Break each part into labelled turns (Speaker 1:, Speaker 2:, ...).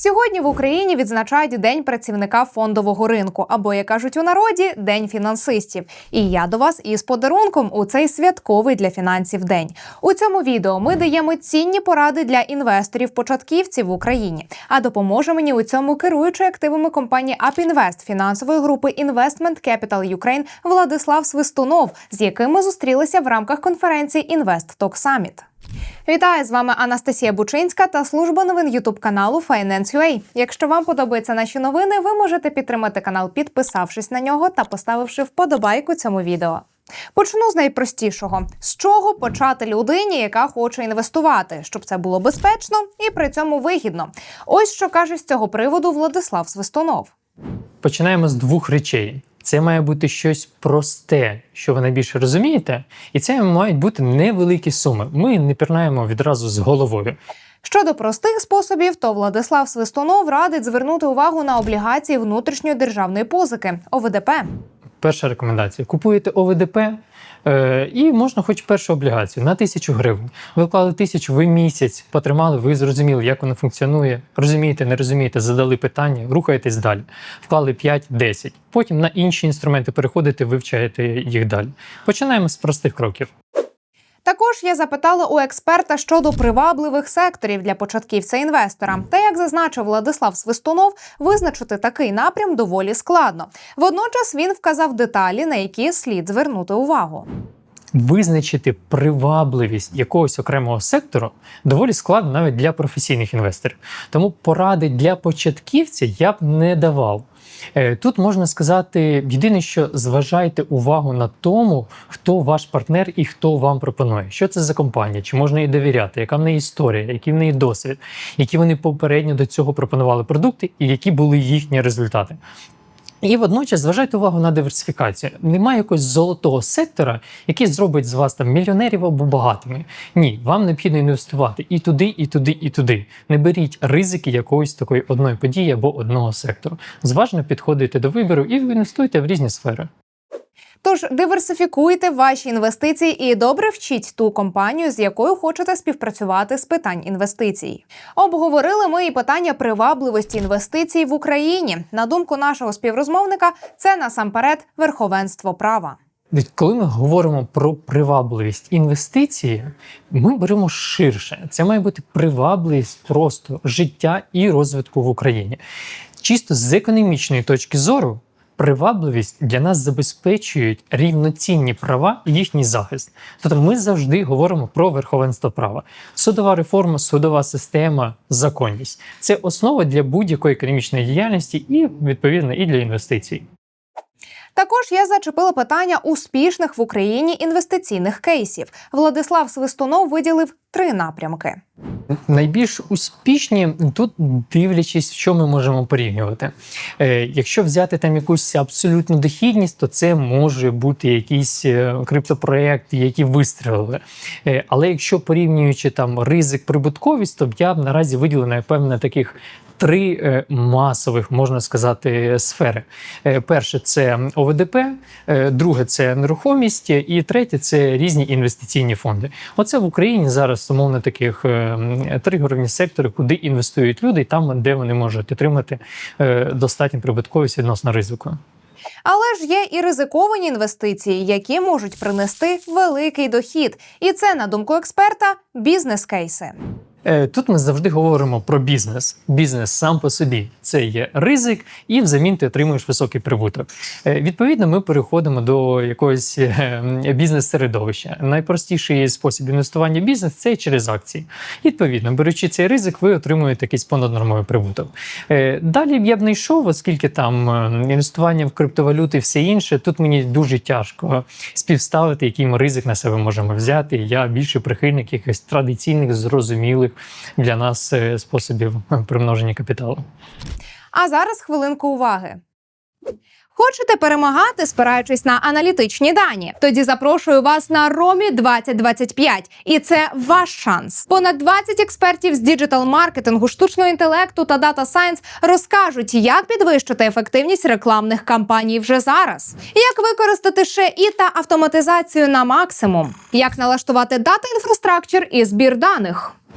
Speaker 1: Сьогодні в Україні відзначають День працівника фондового ринку, або як кажуть у народі, День фінансистів. І я до вас із подарунком у цей святковий для фінансів день. У цьому відео ми даємо цінні поради для інвесторів-початківців в Україні. А допоможе мені у цьому керуючий активами компанії UpInvest фінансової групи Investment Capital Ukraine Владислав Свистунов, з яким ми зустрілися в рамках конференції Invest Talk Summit. Вітаю з вами Анастасія Бучинська та служба новин Ютуб каналу Finance.ua. Якщо вам подобаються наші новини, ви можете підтримати канал, підписавшись на нього та поставивши вподобайку цьому відео. Почну з найпростішого: з чого почати людині, яка хоче інвестувати, щоб це було безпечно і при цьому вигідно. Ось що каже з цього приводу Владислав Свистунов.
Speaker 2: Починаємо з двох речей. Це має бути щось просте, що ви найбільше розумієте, і це мають бути невеликі суми. Ми не пірнаємо відразу з головою.
Speaker 1: Щодо простих способів, то Владислав Свистунов радить звернути увагу на облігації внутрішньої державної позики ОВДП.
Speaker 2: Перша рекомендація: купуєте ОВДП е, і можна хоч першу облігацію на тисячу гривень. Ви вклали тисячу, ви місяць потримали, ви зрозуміли, як воно функціонує. Розумієте, не розумієте, задали питання, рухаєтесь далі. Вклали 5-10. Потім на інші інструменти переходите, вивчаєте їх далі. Починаємо з простих кроків.
Speaker 1: Також я запитала у експерта щодо привабливих секторів для початківця-інвестора. Та як зазначив Владислав Свистунов, визначити такий напрям доволі складно. Водночас він вказав деталі, на які слід звернути увагу.
Speaker 2: Визначити привабливість якогось окремого сектору доволі складно навіть для професійних інвесторів. Тому поради для початківця я б не давав. Е, Тут можна сказати, єдине, що зважайте увагу на тому, хто ваш партнер і хто вам пропонує. Що це за компанія, чи можна їй довіряти, яка в неї історія, який в неї досвід, які вони попередньо до цього пропонували продукти, і які були їхні результати. І водночас зважайте увагу на диверсифікацію. Немає якогось золотого сектора, який зробить з вас там мільйонерів або багатими. Ні, вам необхідно інвестувати і туди, і туди, і туди. Не беріть ризики якоїсь такої одної події або одного сектору. Зважно підходите до вибору і інвестуйте в різні сфери.
Speaker 1: Тож диверсифікуйте ваші інвестиції і добре вчіть ту компанію, з якою хочете співпрацювати з питань інвестицій. Обговорили ми і питання привабливості інвестицій в Україні. На думку нашого співрозмовника, це насамперед верховенство права.
Speaker 2: Коли ми говоримо про привабливість інвестиції, ми беремо ширше. Це має бути привабливість просто життя і розвитку в Україні. Чисто з економічної точки зору. Привабливість для нас забезпечують рівноцінні права і їхній захист. Тобто ми завжди говоримо про верховенство права. Судова реформа, судова система, законність це основа для будь-якої економічної діяльності і відповідно і для інвестицій.
Speaker 1: Також я зачепила питання успішних в Україні інвестиційних кейсів. Владислав Свистунов виділив три напрямки.
Speaker 2: Найбільш успішні тут дивлячись, що ми можемо порівнювати. Е, якщо взяти там якусь абсолютну дохідність, то це може бути якийсь е, криптопроект, які вистрілили. Е, але якщо порівнюючи там ризик прибутковість, то я б наразі виділив напевно таких. Три е, масових можна сказати сфери. Е, перше це ОВДП, е, друге це нерухомість, і третє це різні інвестиційні фонди. Оце в Україні зараз умовно таких три сектори, куди інвестують люди, і там, де вони можуть отримати достатню прибутковість відносно ризику.
Speaker 1: Але ж є і ризиковані інвестиції, які можуть принести великий дохід. І це, на думку експерта, бізнес-кейси.
Speaker 2: Е, Тут ми завжди говоримо про бізнес. Бізнес сам по собі це є ризик, і взамін ти отримуєш високий прибуток. Е, Відповідно, ми переходимо до якогось е, бізнес-середовища. Найпростіший спосіб інвестування в бізнес це через акції. Відповідно, беручи цей ризик, ви отримуєте якийсь понаднормовий прибуток. Далі я б не йшов, оскільки там інвестування в криптовалюти і все інше. Тут мені дуже тяжко співставити, який ми ризик на себе можемо взяти. Я більше прихильник якихось традиційних, зрозумілих для нас е, способів примноження капіталу.
Speaker 1: А зараз хвилинку уваги. Хочете перемагати, спираючись на аналітичні дані? Тоді запрошую вас на Ромі 2025. І це ваш шанс. Понад 20 експертів з діджитал-маркетингу, штучного інтелекту та дата сайенс розкажуть, як підвищити ефективність рекламних кампаній вже зараз, як використати ще і та автоматизацію на максимум, як налаштувати дата інфраструктур і збір даних.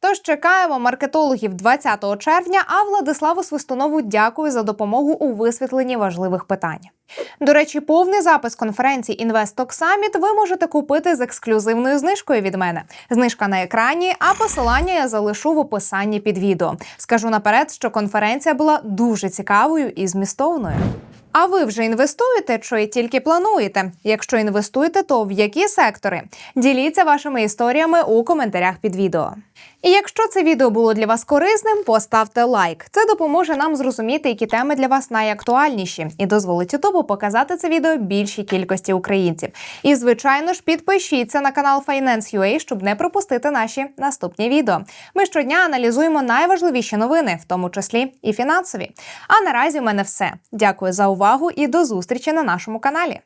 Speaker 1: Тож чекаємо маркетологів 20 червня. А Владиславу Свистунову дякую за допомогу у висвітленні важливих питань. До речі, повний запис конференції Інвесток Саміт ви можете купити з ексклюзивною знижкою від мене. Знижка на екрані, а посилання я залишу в описанні під відео. Скажу наперед, що конференція була дуже цікавою і змістовною. А ви вже інвестуєте чи тільки плануєте? Якщо інвестуєте, то в які сектори? Діліться вашими історіями у коментарях під відео. І якщо це відео було для вас корисним, поставте лайк. Це допоможе нам зрозуміти, які теми для вас найактуальніші, і дозволить Ютубу показати це відео більшій кількості українців. І звичайно ж, підпишіться на канал Finance.ua, щоб не пропустити наші наступні відео. Ми щодня аналізуємо найважливіші новини, в тому числі і фінансові. А наразі у мене все. Дякую за увагу і до зустрічі на нашому каналі.